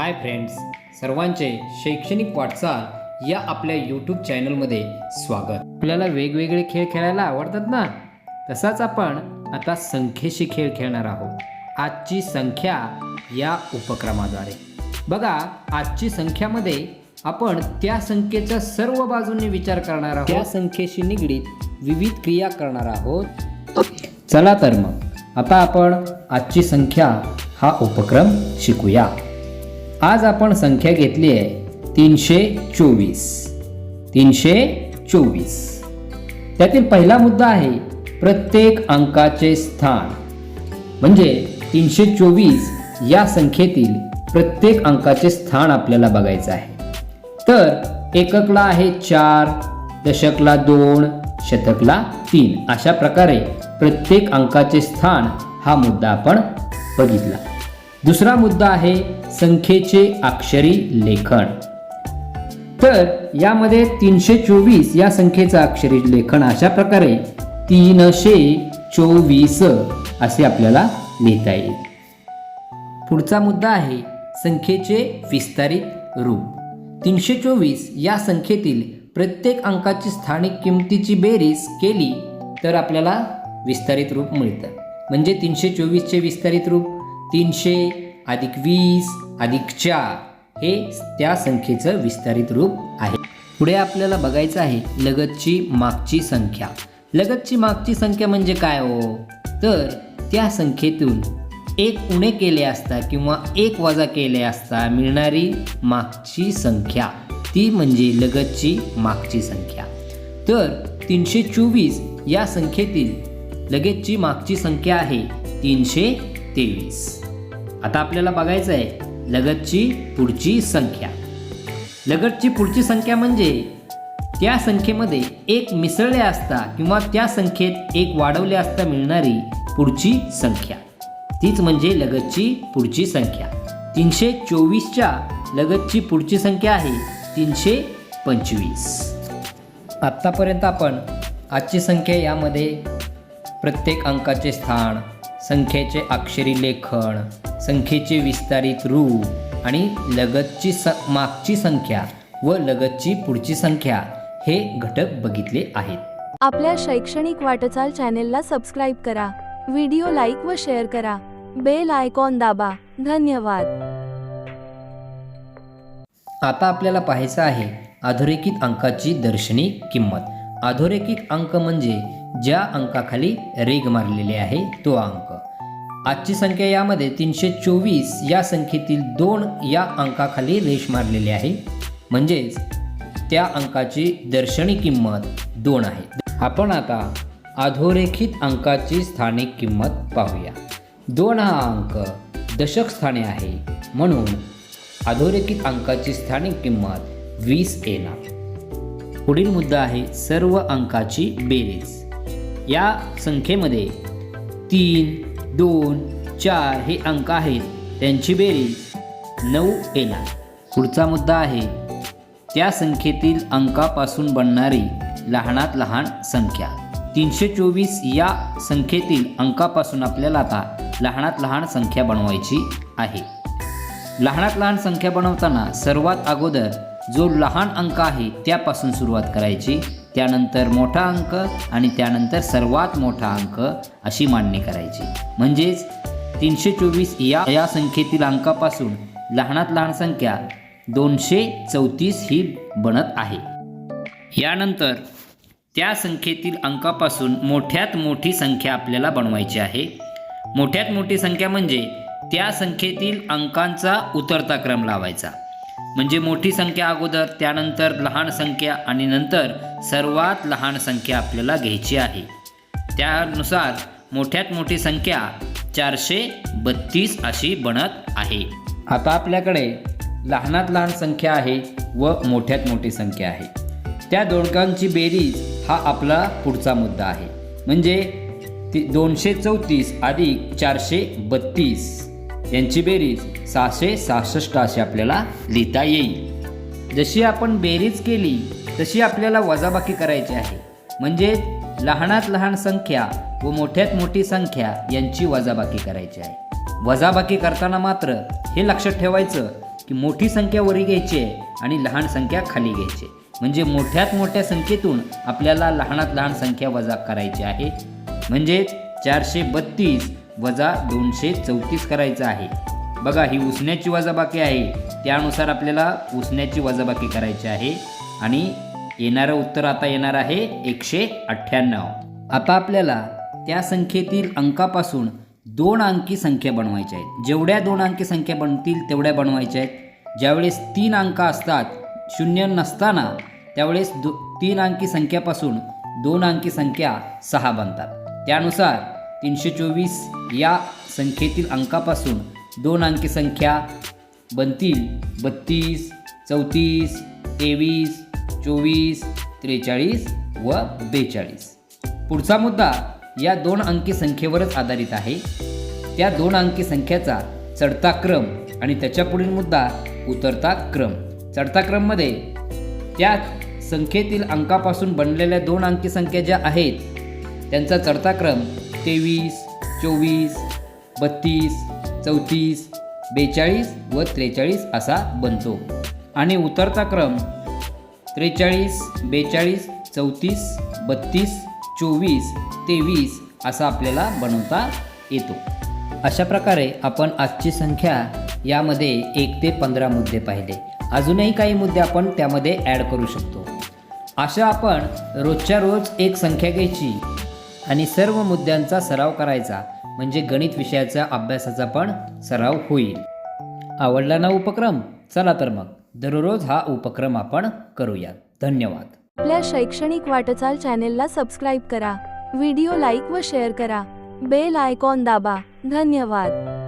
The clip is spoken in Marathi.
हाय फ्रेंड्स सर्वांचे शैक्षणिक वाटचाल या आपल्या यूट्यूब चॅनलमध्ये स्वागत. आपल्याला वेगवेगळे खेळ खेळायला आवडतात ना? तसाच आपण आता संख्येशी खेळ खेळणार आहोत. आजची संख्या या उपक्रमाद्वारे. बघा आजची संख्यामध्ये आपण त्या संख्येचा सर्व बाजूने विचार करणार आहोत. त्या संख्येशी निगडीत विविध क्रिया करणार आहोत. चला तर मग आता आपण आजची संख्या हा उपक्रम शिकूया. आज आपण संख्या घेतली आहे तीनशे चोवीस. तीनशे चोवीस. त्यातील पहिला मुद्दा आहे प्रत्येक अंकाचे स्थान. म्हणजे तीनशे चोवीस या संख्येतील प्रत्येक अंकाचे स्थान आपल्याला बघायचं आहे. तर एककला आहे चार दशकला दोन शतकला तीन. अशा प्रकारे प्रत्येक अंकाचे स्थान हा मुद्दा आपण बघितला. दुसरा मुद्दा आहे संख्येचे अक्षरी लेखन. तर यामध्ये तीनशे चोवीस या संख्येचं अक्षरी लेखन अशा प्रकारे तीनशे चोवीस असे आपल्याला लिहिता येईल. पुढचा मुद्दा आहे संख्येचे विस्तारित रूप. तीनशे चोवीस या संख्येतील प्रत्येक अंकाची स्थानिक किमतीची बेरीज केली तर आपल्याला विस्तारित रूप मिळतं. म्हणजे तीनशे चोवीसचे विस्तारित रूप तीनशे अधिक वीस अधिक चार हे त्या संख्येचं विस्तारित रूप आहे. पुढे आपल्याला बघायचं आहे लगतची मागची संख्या. लगतची मागची संख्या म्हणजे काय हो? तर त्या संख्येतून एक उणे केले असता किंवा एक वजा केले असता मिळणारी मागची संख्या ती म्हणजे लगतची मागची संख्या. तर तीनशे चोवीस या संख्येतील लगेचची मागची संख्या आहे तीनशे तेवीस. आता आपल्याला बघायचं आहे लगतची पुढची संख्या. लगतची पुढची संख्या म्हणजे त्या संख्येमध्ये एक मिसळले असता किंवा त्या संख्येत एक वाढवले असता मिळणारी पुढची संख्या. तीच म्हणजे लगतची पुढची संख्या. तीनशे चोवीसच्या लगतची पुढची संख्या आहे तीनशे पंचवीस. आत्तापर्यंत आपण आजची संख्या यामध्ये प्रत्येक अंकाचे स्थान संख्येचे अक्षरी लेखन संख्येचे विस्तारित रूप आणि लगतची स मागची संख्या व लगतची पुढची संख्या हे घटक बघितले आहेत. आपल्या शैक्षणिक वाटचाल चॅनेलला सबस्क्राईब करा व्हिडिओ लाईक व शेअर करा. बेल आयकॉन दाबा. धन्यवाद. आता आपल्याला पाहायचं आहे अधोरेखित अंकाची दर्शनी किंमत. अधोरेखित अंक म्हणजे ज्या अंकाखाली रेग मारलेले आहे तो अंक. आजची संख्या यामध्ये तीनशे चोवीस या संख्येतील दोन या अंकाखाली रेष मारलेली आहे. म्हणजेच त्या अंकाची दर्शनी किंमत दोन आहे. आपण आता अधोरेखित अंकाची स्थानिक किंमत पाहूया. दोन हा अंक दशक स्थानी आहे. म्हणून अधोरेखित अंकाची स्थानिक किंमत वीस येणार. पुढील मुद्दा आहे सर्व अंकाची बेरीज. या संख्येमध्ये तीन दोन चार हे अंक आहेत. त्यांची बेरीज नऊ येणार पुढचा मुद्दा आहे. त्या संख्येतील अंकापासून बनणारी लहानात लहान संख्या. तीनशे चोवीस या संख्येतील अंकापासून आपल्याला आता लहानात लहान संख्या बनवायची आहे. लहानात लहान संख्या बनवताना सर्वात अगोदर जो लहान अंक आहे त्यापासून सुरुवात करायची. त्यानंतर मोठा अंक आणि त्यानंतर सर्वात मोठा अंक अशी मांडणी करायची. म्हणजेच तीनशे चोवीस या या संख्येतील अंकापासून लहानात लहान संख्या दोनशे चौतीस ही बनत आहे. यानंतर त्या संख्येतील अंकापासून मोठ्यात मोठी संख्या आपल्याला बनवायची आहे. मोठ्यात मोठी संख्या म्हणजे त्या संख्येतील अंकांचा उतरता क्रम लावायचा. म्हणजे मोठी संख्या अगोदर त्यानंतर लहान संख्या आणि नंतर सर्वात लहान संख्या आपल्याला घ्यायची आहे. त्यानुसार मोठ्यात मोठी संख्या चारशे बत्तीस अशी बनत आहे. आता आपल्याकडे लहानात लहान संख्या आहे व मोठ्यात मोठी संख्या आहे. त्या दोडकांची बेरीज हा आपला पुढचा मुद्दा आहे. म्हणजे ती दोनशे चौतीस अधिक चारशे बत्तीस. यांची बेरीज सहाशे सहासष्ट अशी आपल्याला लिहिता येईल. जशी आपण बेरीज केली तशी आपल्याला वजाबाकी करायची आहे. म्हणजे लहानात लहान संख्या व मोठ्यात मोठी संख्या यांची वजाबाकी करायची आहे. वजाबाकी करताना मात्र हे लक्षात ठेवायचं की मोठी संख्या वरी घ्यायची आहे आणि लहान संख्या खाली घ्यायची. आहे. म्हणजे मोठ्यात मोठ्या संख्येतून आपल्याला लहानात लहान संख्या वजा करायची आहे. म्हणजे चारशे बत्तीस वजा दोनशे चौतीस करायचं आहे. बघा ही उसण्याची वजाबाकी आहे. त्यानुसार आपल्याला उसण्याची वजाबाकी करायची आहे. आणि येणारं उत्तर आता येणार आहे एकशे अठ्ठ्याण्णव. आता आपल्याला त्या संख्येतील अंकापासून दोन अंकी संख्या बनवायच्या आहेत. जेवढ्या दोन अंकी संख्या बनतील तेवढ्या बनवायच्या आहेत. ज्यावेळेस तीन अंक असतात शून्य नसताना त्यावेळेस दो तीन अंकी संख्यापासून दोन अंकी संख्या सहा बनतात. त्यानुसार तीनशे चोवीस या संख्येतील अंकापासून दोन अंकी संख्या बनतील. बत्तीस चौतीस तेवीस चोवीस त्रेचाळीस व बेचाळीस. पुढचा मुद्दा या दोन अंकी संख्येवरच आधारित आहे. त्या दोन अंकी संख्याचा चढता क्रम आणि त्याच्यापुढील मुद्दा उतरता क्रम. चढता क्रममध्ये त्या संख्येतील अंकापासून बनलेल्या दोन अंकी संख्या ज्या आहेत त्यांचा चढता क्रम तेवीस चोवीस बत्तीस चौतीस बेचाळीस व त्रेचाळीस असा बनतो. आणि उतरता क्रम त्रेचाळीस बेचाळीस चौतीस बत्तीस चोवीस तेवीस असा आपल्याला बनवता येतो. अशा प्रकारे आपण आजची संख्या यामध्ये एक ते पंधरा मुद्दे पाहिले. अजूनही काही मुद्दे आपण त्यामध्ये ॲड करू शकतो. अशा आपण रोजच्या रोज एक संख्या घ्यायची आणि सर्व मुद्द्यांचा सराव करायचा. म्हणजे गणित विषयाच्या अभ्यासाचा पण सराव होईल. आवडला ना उपक्रम? चला तर मग. दररोज हा उपक्रम आपण करूया. धन्यवाद. आपल्या शैक्षणिक वाटचाल चॅनेलला सबस्क्राईब करा. व्हिडिओ लाईक व शेअर करा. बेल आयकॉन दाबा. धन्यवाद.